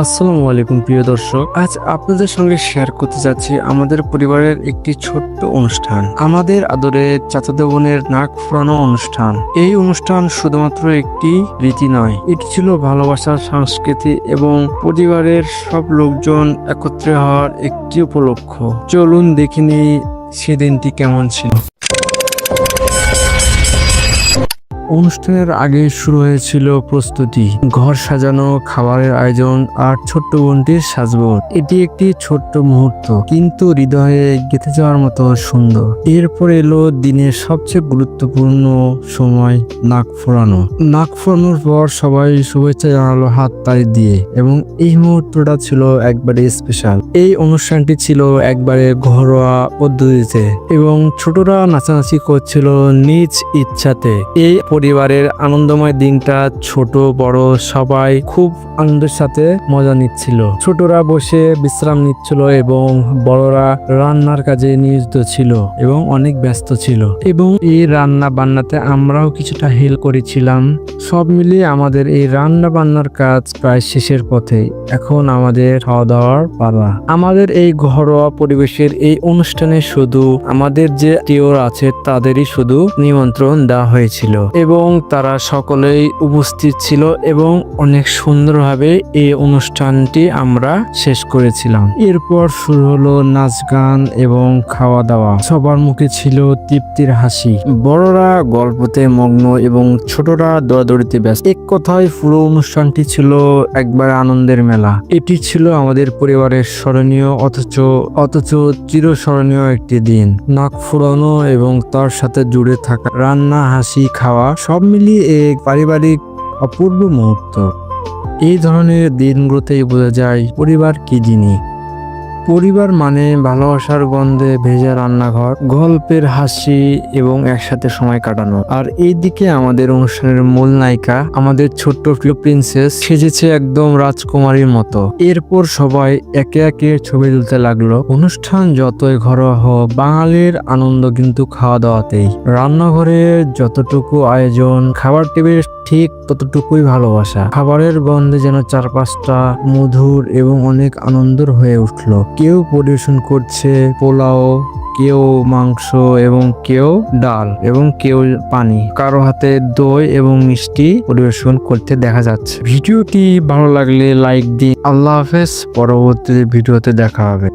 আসসালামু আলাইকুম, প্রিয় দর্শক। আজ আপনাদের সঙ্গে শেয়ার করতে যাচ্ছি আমাদের পরিবারের একটি ছোট্ট অনুষ্ঠান। আমাদের আদরের চাচাতো বোনের নাক ফুরানো অনুষ্ঠান। এই অনুষ্ঠান শুধুমাত্র একটি রীতি নয়, এটি ছিল ভালোবাসার সংস্কৃতি এবং পরিবারের সব লোকজন একত্রে হওয়ার একটি উপলক্ষ। চলুন দেখিনি সেদিনটি কেমন ছিল। অনুষ্ঠানের আগে শুরু হয়েছিল প্রস্তুতি। ঘর সাজানো, খাবারের আয়োজন আর ছোট্ট বোনটির সাজগোজ। এটি একটি ছোট্ট মুহূর্ত, কিন্তু হৃদয়ে গেঁথে যাওয়ার মতো সুন্দর। এরপর এলো দিনের সবচেয়ে গুরুত্বপূর্ণ সময়, নাক ফোরানো। নাক ফোরানোর পর সবাই শুভেচ্ছা জানালো হাত তালি দিয়ে এবং এই মুহূর্তটা ছিল একবারে স্পেশাল এই অনুষ্ঠানটি ছিল একবারে ঘরোয়া পদ্ধতিতে এবং ছোটরা নাচানাচি করছিল নিজ ইচ্ছাতে। এই পরিবারের আনন্দময় দিনটা ছোট, বড়, সবাই খুব আনন্দের সাথে মজা নিচ্ছিল। ছোটরা বসে বিশ্রাম নিচ্ছিল এবং বড়রা রান্নার কাজে নিয়োজিত ছিল এবং অনেক ব্যস্ত ছিল। এবং এই রান্না বান্নাতে আমরাও কিছুটা হেল্প করেছিলাম। সব মিলিয়ে আমাদের এই রান্না বান্নার কাজ প্রায় শেষের পথে। এখন আমাদের খাওয়া দাওয়ার পালা। আমাদের এই ঘরোয়া পরিবেশের এই অনুষ্ঠানে শুধু আমাদের যে টিওর আছে, তাদেরই শুধু নিমন্ত্রণ দেওয়া হয়েছিল। এবং তারা সকলেই উপস্থিত ছিল এবং অনেক সুন্দরভাবে এই অনুষ্ঠানটি আমরা শেষ করেছিলাম। এরপর শুরু হলো নাচ গান এবং খাওয়া দাওয়া সবার মুখে ছিল তৃপ্তির হাসি। বড়রা গল্পতে মগ্ন এবং ছোটরা দৌড়াদৌড়িতে ব্যস্ত। এক কথায় পুরো অনুষ্ঠানটি ছিল একবার আনন্দের মেলা। এটি ছিল আমাদের পরিবারের স্মরণীয়, অথচ অথচ চিরস্মরণীয় একটি দিন। নাক ফুরানো এবং তার সাথে জুড়ে থাকা রান্না, হাসি, খাওয়া সব মিলিয়ে এক পারিবারিক অপূর্ব মুহূর্ত। এই ধরনের দিনগুলোতেই বোঝা যায় পরিবার কি জিনিস পরিবার মানে ভালোবাসার গন্ধে ভেজা রান্নাঘর, গল্পের হাসি এবং একসাথে সময় কাটানো। আর এইদিকে আমাদের অনুষ্ঠানের মূল নায়িকা, আমাদের ছোট্ট প্রিয় প্রিন্সেস, সেজেছে একদম রাজকুমারীর মতো। এরপর সবাই একে একে ছবি তুলতে লাগল। অনুষ্ঠান যতই ঘরোয়া হোক, বাঙালির আনন্দ কিন্তু খাওয়া দাওয়াতেই রান্নাঘরের যতটুকু আয়োজন, খাবার টেবিল ঠিক ততটুকুই ভালোবাসা। খাবারের গন্ধে যেন চারপাশটা মধুর এবং অনেক আনন্দর হয়ে উঠল। কেউ পরিবেশন করছে পোলাও, কেউ মাংস এবং কেউ ডাল এবং কেউ পানি। কারও হাতে দই এবং মিষ্টি পরিবেশন করতে দেখা যাচ্ছে। ভিডিওটি ভালো লাগলে লাইক দিন। আল্লাহ হাফেজ। পরবর্তী ভিডিওতে দেখা হবে।